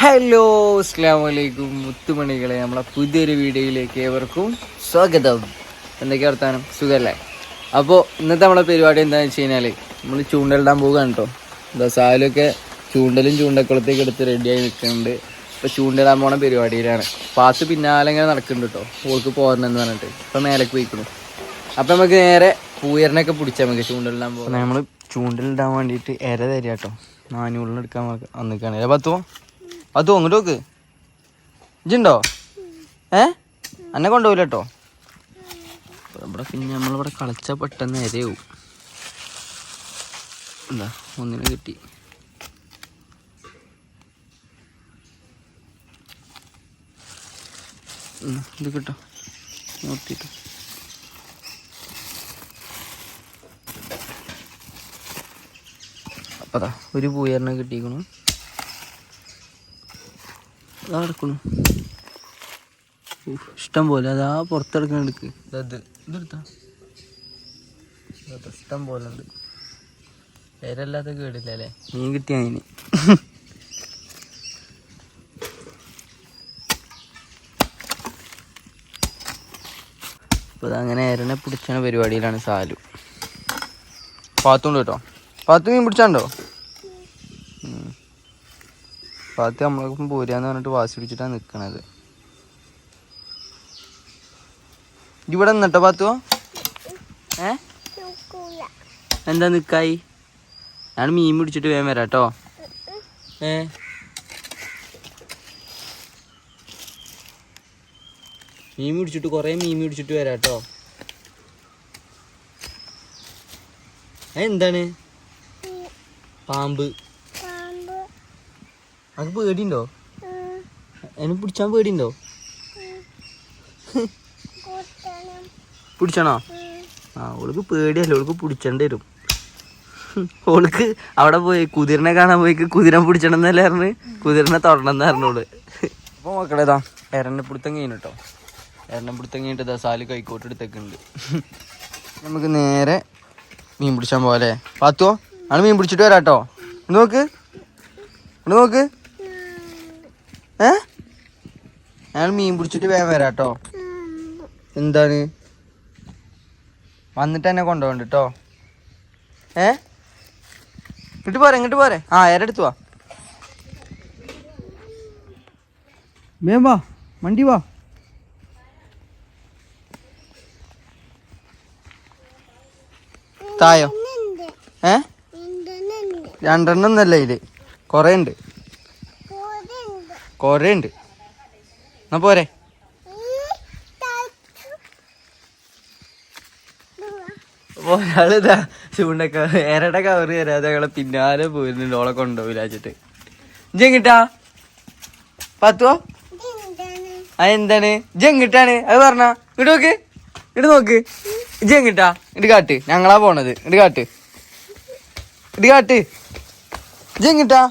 Hello അസ്സാം വലൈക്കും മുത്തുമണികളെ. നമ്മളെ പുതിയൊരു വീഡിയോയിലേക്ക് ഏവർക്കും സ്വാഗതം. എന്തൊക്കെയാ വർത്താനം? സുഖമല്ലേ അപ്പോൾ ഇന്നത്തെ നമ്മളെ പരിപാടി എന്താണെന്ന് വെച്ച് കഴിഞ്ഞാൽ നമ്മൾ ചൂണ്ടലിടാൻ പോകുക കേട്ടോ എന്താ സാലൊക്കെ ചൂണ്ടലും ചൂണ്ടക്കുളത്തേക്ക് എടുത്ത് റെഡിയായി നിൽക്കുന്നുണ്ട്. ഇപ്പോൾ ചൂണ്ടലിടാൻ പോണ പരിപാടിയിലാണ്. പാത്ത് പിന്നാലെ ഇങ്ങനെ നടക്കുന്നുണ്ട് കേട്ടോ ഓൾക്ക് പോരണമെന്ന് പറഞ്ഞിട്ട്. ഇപ്പോൾ മേലേക്ക് പോയിക്കണു. അപ്പോൾ നമുക്ക് നേരെ പൂയറിനൊക്കെ പിടിച്ചാൽ നമുക്ക് ചൂണ്ടലിടാൻ പോകാം നമ്മൾ ചൂണ്ടലിടാൻ വേണ്ടിയിട്ട് ഇര തരാം കേട്ടോ നാനൂറിനെടുക്കാൻ വന്നിക്കാണ്. പത്തുമോ അതോ അങ്ങോട്ട് നോക്ക് ഇജുണ്ടോ ഏ? എന്നെ കൊണ്ടുപോയില്ല കേട്ടോ ഇവിടെ പിന്നെ നമ്മളിവിടെ കളിച്ച പെട്ടെന്ന് നേരെയാവും. എന്താ ഒന്നിനെ കിട്ടി. ഇത് കിട്ടോ. നോക്കിട്ടോ അപ്പതാ ഒരു പൂയറിനെ കിട്ടിക്കണു അതാ ഇഷ്ടം പോലെ. അതാ പുറത്തെടുക്കണ എടുക്ക്. ഇത് ഇതെടുത്താ. ഇതാ, ഇഷ്ടം പോലെ ഉണ്ട്. പേരല്ലാത്ത കേടില്ല അല്ലേ? മീൻ കിട്ടിയ അതിന് അപ്പോൾ അങ്ങനെ എരനെ പിടിച്ചണ പരിപാടിയിലാണ് സാലു. പാത്തുണ്ട് കേട്ടോ. പാത്തു മീൻ പിടിച്ചാണ്ടോ? പാത്തി നമ്മളൊപ്പം പോരാന്ന് പറഞ്ഞിട്ട് വാശി പിടിച്ചിട്ടാണ് നിക്കണത്. ഇവിടെ നിന്നിട്ടോ പാത്തുവോ ഏ? എന്താ നിക്കായി? ഞാൻ മീൻ പിടിച്ചിട്ട് വേഗം വരാം കേട്ടോ ഏ? മീൻ പിടിച്ചിട്ട് കുറേ മീൻ പിടിച്ചിട്ട് വരാം കേട്ടോ എന്താണ് പാമ്പ്. അത് പേടിയുണ്ടോ എന്നെ പിടിച്ചാൻ പേടിയുണ്ടോ പിടിച്ചണോ ആ ഓൾക്ക് പേടിയല്ല ഓൾക്ക് പിടിച്ചേണ്ടി വരും. ഓൾക്ക് അവിടെ പോയി കുതിരനെ കാണാൻ പോയി കുതിരൻ പിടിച്ചണം എന്നല്ലേ പറഞ്ഞ് കുതിരനെ തൊടണം എന്ന് പറഞ്ഞോൾ. അപ്പൊ മക്കളേതാ എരണ്ണപ്പിടുത്തം കഴിഞ്ഞിട്ടോ എരണ്ണപ്പിടുത്തം കഴിഞ്ഞിട്ട് സാൽ കൈക്കോട്ട് എടുത്തേക്കുണ്ട്. നമുക്ക് നേരെ മീൻ പിടിച്ചാൻ പോലെ പാത്തോ ആണ് മീൻ പിടിച്ചിട്ട് വരാട്ടോ. നോക്ക്. നോക്ക്. ഏ? ഞാൻ മീൻ പിടിച്ചിട്ട് വേഗം വരാം കേട്ടോ എന്താണ്? വന്നിട്ട് എന്നെ കൊണ്ടുപോകണ്ട കേട്ടോ ഏ? ഇങ്ങോട്ട് പോരെ ഇങ്ങോട്ട് പോരെ. ആ ഏരെടുത്ത് വാ. വേം വാ വണ്ടി വാ. തായോ? ഏ? രണ്ടെണ്ണം ഒന്നല്ല ഇതിൽ. കുറേ ഉണ്ട്. കൊറേ ഉണ്ട് എന്നാ പോരെ. ഒരാളിതാ ചൂണ്ടൊക്കെ ഏരട കവറ് തരാതെ ഞങ്ങളെ പിന്നാലെ പോയിരുന്നുണ്ട് ഓളെ കൊണ്ടുപോയില്ല വെച്ചിട്ട്. ജെങ്കിട്ടാ പത്തോ ആ എന്താണ്? ഇജെങ്ങിട്ടാണ് അത് പറഞ്ഞ. ഇങ്ങോട്ട് നോക്ക്. ഇങ്ങോട്ട് നോക്ക്. ജെങ്കിട്ടാ ഇട്ട് കാട്ട്. ഞങ്ങളാ പോണത്. ഇട്ട് കാട്ട്. ഇട്ട് കാട്ട്. ജെങ്കിട്ടാ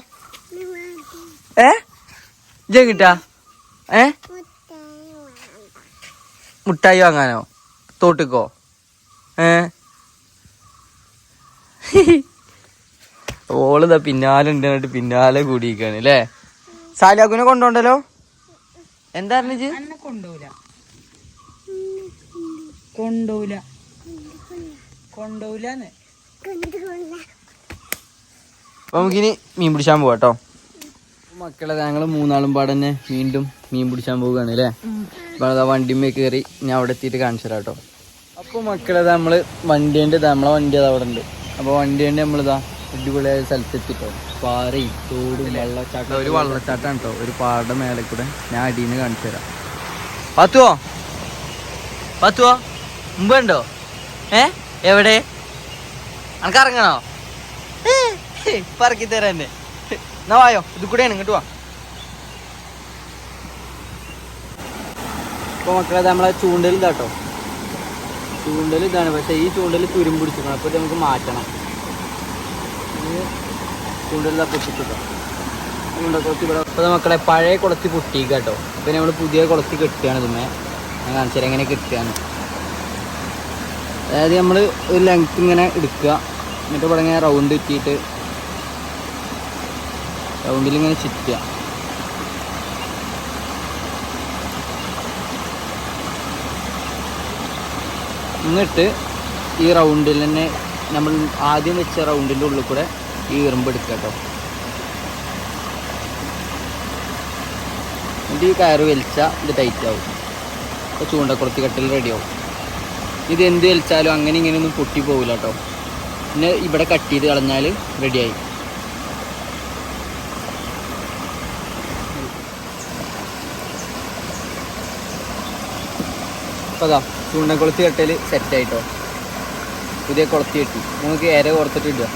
ഏ? ഇജെങ്ങിട്ടാ ഏ? മുട്ടായി വാങ്ങാനോ? തോട്ടിക്കോ? ഏ? ഓളിതാ പിന്നാലെ ഉണ്ടായിട്ട് പിന്നാലെ കൂടിയിരിക്കാണ് അല്ലേ? സാലിയാക്കുനെ കൊണ്ടോണ്ടല്ലോ? എന്താ പറഞ്ഞു കൊണ്ടോല. കൊണ്ടോല. കൊണ്ടൂല നമുക്കിനി മീൻ പിടിച്ചാൻ പോവാ കേട്ടോ മക്കളെ ഞങ്ങൾ മൂന്നാളും പാടെ തന്നെ വീണ്ടും മീൻ പിടിച്ചാൻ പോവുകയാണ് അല്ലേ? അപ്പൊ അതാ വണ്ടിമേ കയറി ഞാൻ അവിടെ എത്തിയിട്ട് കാണിച്ചു തരാം കേട്ടോ. അപ്പോൾ മക്കളെ നമ്മൾ വണ്ടിന്റെ നമ്മളെ വണ്ടി അത് അവിടെ ഉണ്ട്. അപ്പോൾ വണ്ടിന്റെ നമ്മളിതാ അടിപൊളിയായ സ്ഥലത്ത് എത്തിട്ടോ പാറയും തോടും വെള്ളച്ചാട്ടം ഒരു വെള്ളച്ചാട്ടമാണ് കേട്ടോ. ഒരു പാറയുടെ മേലെ കൂടെ ഞാൻ അടിയിൽ നിന്ന് കാണിച്ചു തരാം പത്തുവോ? പത്തുവോ? മുമ്പ് ഉണ്ടോ ഏ? എവിടെ? അനക്കറങ്ങണോ പറക്കി തരാൻ എന്നെ വായോ ഇത് കൂടെയാണ് ഇങ്ങോട്ട് വാ. ഇപ്പൊ മക്കളെ നമ്മളെ ചൂണ്ടൽ ഇതാട്ടോ ചൂണ്ടൽ ഇതാണ് പക്ഷെ ഈ ചൂണ്ടൽ തുരും പിടിച്ചിരിക്കണം അപ്പൊ നമുക്ക് മാറ്റണം. ഇതാ പൊട്ടിച്ചിട്ടോ ഇപ്പൊ മക്കളെ പഴയ കുളത്തി പൊട്ടിക്കുക കേട്ടോ അപ്പൊ നമ്മൾ പുതിയ കുളത്തി കെട്ടുകയാണ് ഇതുമേ. ഞാൻ കാണിച്ചാൽ എങ്ങനെ കെട്ടുകയാണ്. അതായത് നമ്മൾ ഒരു ലെങ്ത് ഇങ്ങനെ എടുക്കുക. എന്നിട്ട് ഇവിടെ ഇങ്ങനെ റൗണ്ട് ചുറ്റിയിട്ട് റൗണ്ടിലിങ്ങനെ ചുറ്റുക. എന്നിട്ട് ഈ റൗണ്ടിൽ തന്നെ നമ്മൾ ആദ്യം വെച്ച റൗണ്ടിന്റെ ഉള്ളിൽ കൂടെ ഈ ഇറുമ്പ് എടുക്കുക കേട്ടോ. എന്നിട്ട് ഈ കയറ് വലിച്ചാൽ ഇത് ടൈറ്റ് ആവും. അപ്പോൾ ചൂണ്ടക്കുളത്തി കെട്ടൽ റെഡിയാവും ഇത് എന്ത് വലിച്ചാലും അങ്ങനെ ഇങ്ങനെ ഒന്നും പൊട്ടി പോകില്ല കേട്ടോ. പിന്നെ ഇവിടെ കട്ട് ചെയ്ത് കളഞ്ഞാൽ റെഡിയായി അപ്പോൾ ചൂണ്ട ചൂണ്ടക്കുളത്തി കെട്ടൽ സെറ്റായിട്ടോ പുതിയ കുളത്തി കെട്ടി. നമുക്ക് ഇര കൊടുത്തിട്ട് ഇടുക.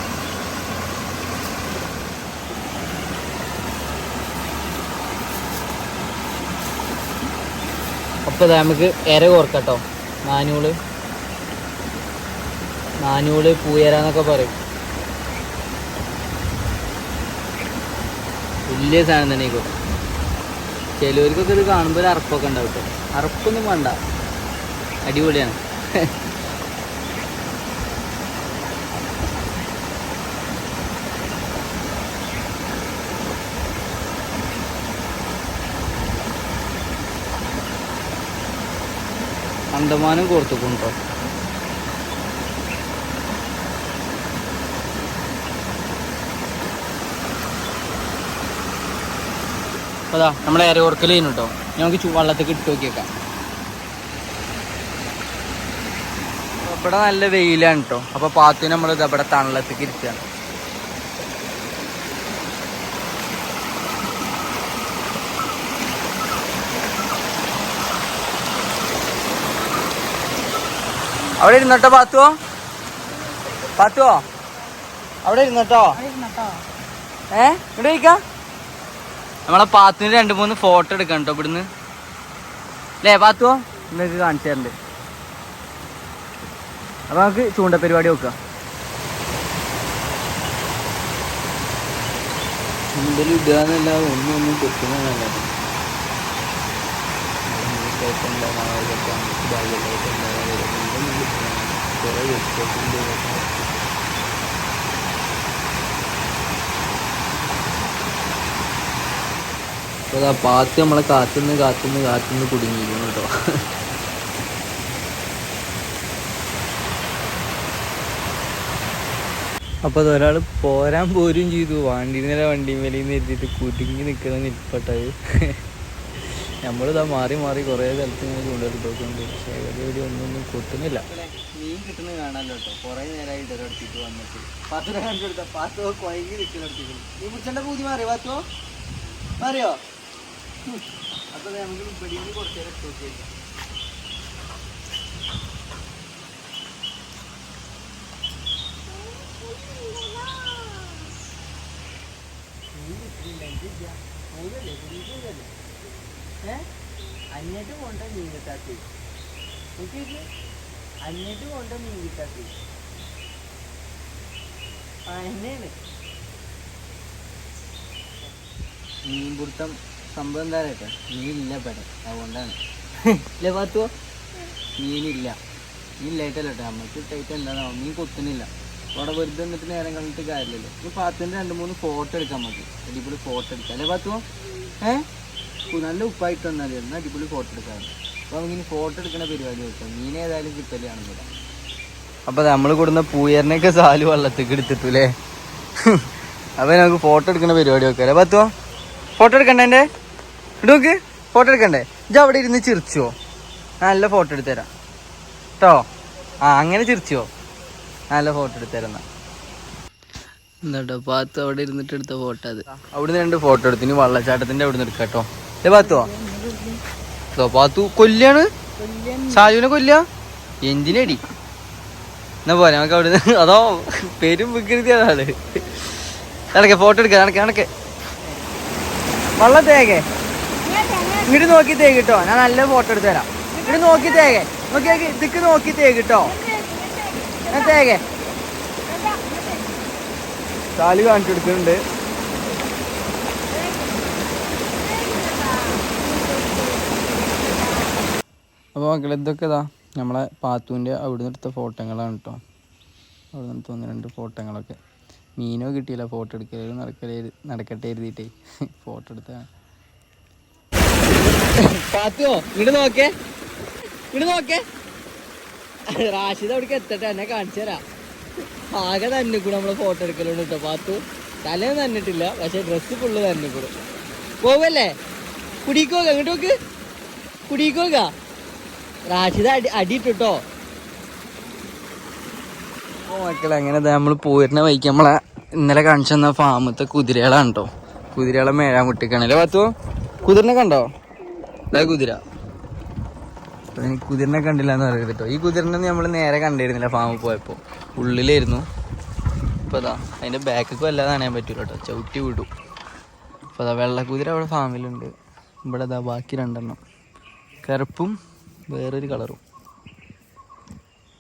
അപ്പോൾ നമുക്ക് ഇര കോർക്കട്ടോ. നാനൂൾ. നാനൂൾ പൂയരാന്നൊക്കെ പറയും. വലിയ സാധനം തന്നെ ചിലവർക്കൊക്കെ ഇത് കാണുമ്പോൾ ഒരു അറപ്പൊക്കെ ഉണ്ടാവും കേട്ടോ. അറപ്പൊന്നും വേണ്ട. അടിപൊളിയാണ്. അന്തമാനം കോർത്തുക്കുണ്ടോ? അതാ നമ്മുടെ ഏറെ ചെയ്യുന്നു കേട്ടോ നമുക്ക് വള്ളത്തേക്ക് ഇട്ട് നോക്കിയേക്കാം. ഇവിടെ നല്ല വെയിലാണ് കേട്ടോ അപ്പൊ പാത്തു നമ്മൾ ഇവിടെ തണലത്തേക്ക് ഇരിക്കുകയാണ് അവിടെ ഇരുന്നോട്ടോ പാത്തുവോ? പാത്തുവോ? അവിടെ ഇരുന്നോട്ടോ? ഏ? ഇവിടെ ഇരിക്കാം? നമ്മളെ പാത്തുവിന് രണ്ട് മൂന്ന് ഫോട്ടോ എടുക്കാം കേട്ടോ ഇവിടുന്ന്. അല്ലേ പാത്തുവോ? ഇന്നൊക്കെ കാണിച്ചു തരണ്ട്. അപ്പൊ നമുക്ക് ചൂണ്ട പരിപാടി കൊത്തുന്നതല്ല അപ്പോൾ ആ പാത്ത് നമ്മളെ കാത്തുനിന്ന് കാത്തുനിന്ന് കാത്തുനിന്ന് കുടുങ്ങിയിരുന്നു കേട്ടോ. അപ്പോൾ അതൊരാൾ പോരാൻ പോരും ചെയ്തു. വണ്ടിനെ വണ്ടി മേലിൽ നിന്ന് എത്തിയിട്ട് കുടുങ്ങി നിൽക്കുന്ന നിൽപ്പട്ടത് നമ്മളിതാ മാറി മാറി കുറേ സ്ഥലത്ത് ഇങ്ങനെ ചൂണ്ടെടുത്തോണ്ട് പക്ഷേ എവിടെ എവിടെ ഒന്നൊന്നും കൊത്തുന്നില്ല മീൻ കിട്ടുന്നത് കാണാമല്ലോ കേട്ടോ. കുറേ നേരമായിട്ട് ഒരിടത്തിട്ട് വന്നിട്ട്. പാത്തിനെ കണ്ടെടുത്ത പാത്തോ കുഴങ്ങി നിൽക്കുന്നിടത്തേക്ക് നീ മുറിച്ചേണ്ട പൂതി മാറിയോ പാത്തോ? മാറിയോ? അപ്പോൾ നമുക്ക് ഇവിടെയും കുറച്ച് പോകല്ലേ പോകല്ലേ ഏ കൊണ്ട മീൻ കിട്ടാത്തി അഞ്ഞിട്ട് കൊണ്ട മീൻ കിട്ടാത്തി അന്നെയാണ് മീൻ പിടുത്തം സംഭവം എന്താ പറയട്ടെ മീനില്ല പെടെ അതുകൊണ്ടാണ്. അല്ലേ പാത്തുവോ? മീനില്ല. മീനില്ലായിട്ടല്ല കേട്ടോ. നമുക്ക് ടൈറ്റ് എന്താണോ മീൻ കൊത്തുന്നില്ല. അവിടെ വെറുതെ നിന്നിട്ട് നേരം കണ്ടിട്ട് കാര്യമില്ലല്ലോ. ഈ പാത്തുവിന്റെ രണ്ട് മൂന്ന് ഫോട്ടോ എടുക്കാൻ മതി. അടിപൊളി ഫോട്ടോ എടുക്കാം. അല്ലേ പാത്തു? ഏ? നല്ല ഉപ്പായിട്ട് വന്നാൽ എന്നാൽ അടിപൊളി ഫോട്ടോ എടുക്കാം അപ്പോൾ നമുക്കിനി ഫോട്ടോ എടുക്കുന്ന പരിപാടി വെക്കാം. മീൻ ഏതായാലും കിട്ടലാണെന്നില്ല അപ്പോൾ നമ്മൾ കൊടുന്ന പൂയറിനെയൊക്കെ സാൽ വെള്ളത്തേക്ക് എടുത്തിട്ടില്ലേ അപ്പോൾ നമുക്ക് ഫോട്ടോ എടുക്കുന്ന പരിപാടി വെക്കാം. അല്ലേ പത്തുവോ ഫോട്ടോ എടുക്കണ്ടേ എന്റെ നോക്ക്. ഫോട്ടോ എടുക്കണ്ടേ? ഇജ്ജ് അവിടെ ഇരുന്ന് ചിരിച്ചോ? നല്ല ഫോട്ടോ എടുത്തുതരാം കേട്ടോ ആ അങ്ങനെ ചിരിച്ചോ? നല്ല ഫോട്ടോ എടുത്തിരുന്ന എന്താട്ടോ പാത്തു അവിടെ ഇരുന്നിട്ട് എടുത്ത ഫോട്ടോ അത്. അവിടുന്ന് രണ്ട് ഫോട്ടോ എടുത്തു. ഇനി വള്ളച്ചാട്ടത്തിന്റെ അവിടുന്ന് എടുക്കാം കേട്ടോ. ഏ പാത്തുവോ? പാത്തു കൊല്ലാണ് സാജുവിനെ കൊല്ല എന്തിനടി? എന്നാ പോരെ നമുക്ക് അവിടുന്ന് അതോ പേരും വികൃതി അതാണ് നടക്കെ ഫോട്ടോ എടുക്ക നടക്കെ നടക്കെ. വള്ളം തേകെ. ഇങ്ങോട്ട് നോക്കി തേക്ക് കേട്ടോ. ഞാൻ നല്ല ഫോട്ടോ എടുത്തു തരാം. ഇങ്ങോട്ട് നോക്കി തേകെ. നോക്കി നോക്കി ഇതിക്ക് നോക്കി തേക്ക് കേട്ടോ ഞാൻ തേകെ കാണിച്ചു കൊടുക്കുന്നുണ്ട് അപ്പോൾ മക്കളെ ഇതൊക്കെ ഇതാ നമ്മളെ പാത്തുവിന്റെ അവിടുന്ന് എടുത്ത ഫോട്ടോകളാണ് കേട്ടോ അവിടെ നിന്ന് തോന്നുന്ന രണ്ട് ഫോട്ടോകളൊക്കെ. മീനോ കിട്ടിയില്ല ഫോട്ടോ എടുക്കരുത് നടക്കലേ നടക്കട്ടെ എഴുതിയിട്ടേ. ഫോട്ടോ എടുത്താണ് പാത്തുവോ ഇങ്ങോട്ട് നോക്കേ. ഇങ്ങോട്ട് നോക്കേ. റാഷിദ് അവിടേക്ക് എത്തട്ടെ എന്നെ കാണിച്ചു തരാം. ആകെ തന്നെ കൂടെ നമ്മൾ ഫോട്ടോ എടുക്കലുണ്ട് കേട്ടോ പാത്തു. തലേന്ന് തന്നിട്ടില്ല പക്ഷെ ഡ്രസ്സ് ഫുള്ള് തന്നെ കൂടെ. പോവല്ലേ? കുടിക്കോക അങ്ങോട്ട് നോക്ക് കുടിക്കോക റാഷിദ് അടി അടിയിട്ടോ മക്കളെ അങ്ങനെ നമ്മൾ പോയിരുന്ന വൈക്ക് നമ്മളെ ഇന്നലെ കാണിച്ചു തന്ന ഫാമത്തെ കുതിരകളാണ് കേട്ടോ കുതിരകളെ മേഴാൻ കുട്ടിക്കാണല്ലേ പാത്തു? കുതിരനെ കണ്ടോ? അതായത് കുതിര. അപ്പൊ എനിക്ക് കുതിരനെ കണ്ടില്ല എന്ന് പറയുന്നത് കേട്ടോ ഈ കുതിരനെ നമ്മൾ നേരെ കണ്ടിരുന്നില്ല ഫാമിൽ പോയപ്പോൾ ഉള്ളിലായിരുന്നു അപ്പോൾ അതാ അതിന്റെ ബാക്കൊക്കെ വല്ലാതെ കാണാൻ പറ്റൂല കേട്ടോ ചവിട്ടി വിടും അപ്പോൾ അതാ വെള്ളക്കുതിര അവിടെ ഫാമിലുണ്ട് ഇവിടെ അതാ ബാക്കി രണ്ടെണ്ണം കറുപ്പും വേറൊരു കളറും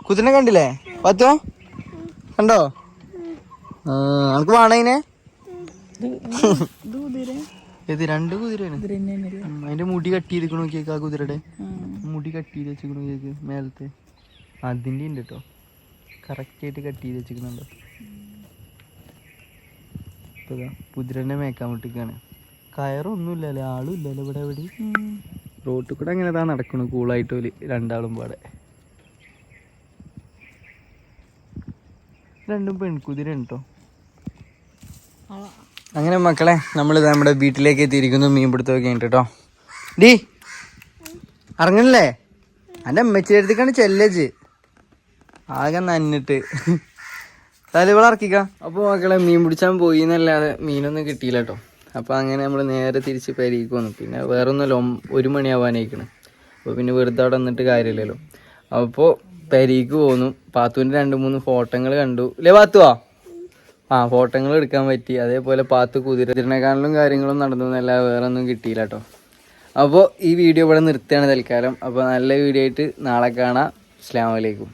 കുതിരനെ കണ്ടില്ലേ പത്തോ കണ്ടോ ആ അനക്ക് വേണതിനെ ഇത് രണ്ട് കുതിരയാണ് അതിന്റെ മുടി കട്ട് ചെയ്തിക്കണ നോക്കിയേക്ക് ആ കുതിരയുടെ. മുടി കട്ട് ചെയ്ത് വെച്ചിക്കണ നോക്കിയേക്ക് മേലത്തെ. അതിന്റെ ഉണ്ട് കേട്ടോ കറക്റ്റ് ആയിട്ട് കട്ട് ചെയ്ത് വെച്ചിരിക്കുന്നുണ്ടോ. ഇപ്പൊ കുതിരനെ മേക്കാൻ വിട്ടിക്കാണ് കയറൊന്നും ഇല്ലല്ലേ ആളും ഇല്ലല്ലോ ഇവിടെ എവിടെ റോട്ടിൽ കൂടെ അങ്ങനെ താ നടക്കണു കൂളായിട്ട് ഒരു രണ്ടാളും പാടെ. രണ്ടും പെൺകുതിരണ്ടോ അങ്ങനെ മക്കളെ നമ്മൾ നമ്മുടെ വീട്ടിലേക്ക് എത്തിയിരിക്കുന്നു. മീൻ പിടുത്തമൊക്കെ ഉണ്ട് കേട്ടോ ഡീ ഇറങ്ങണല്ലേ? എന്റെ അമ്മച്ചി ചെല്ലേജ് ആകെ നന്നിട്ട്. തലവിള ഇറക്കിക്ക. അപ്പോൾ മക്കളെ മീൻ പിടിച്ചാൻ പോയി എന്നല്ലാതെ മീനൊന്നും കിട്ടിയില്ല കേട്ടോ അപ്പോൾ അങ്ങനെ നമ്മൾ നേരെ തിരിച്ച് പരിക്ക് വന്നു. പിന്നെ വേറെ ഒന്നുമല്ല ഒം- ഒരു മണിയാവാനായിരിക്കണം അപ്പോൾ പിന്നെ വെറുതെ അവിടെ വന്നിട്ട് കാര്യമില്ലല്ലോ. അപ്പോൾ പരിക്ക് പോന്നു. പാത്തുവിന്റെ രണ്ട് മൂന്ന് ഫോട്ടോകൾ കണ്ടു. അല്ലേ പാത്തുവാ? ആ ഫോട്ടോകൾ എടുക്കാൻ പറ്റി. അതേപോലെ പാത്ത് കുതിരതിരണക്കാളിലും കാര്യങ്ങളും നടന്നു എന്നല്ല വേറെ ഒന്നും കിട്ടിയില്ല കേട്ടോ അപ്പോൾ ഈ വീഡിയോ ഇവിടെ നിർത്തുകയാണ് തൽക്കാലം. അപ്പോൾ നല്ല വീഡിയോ ആയിട്ട് നാളെ കാണാം. അസ്ലാമലൈക്കും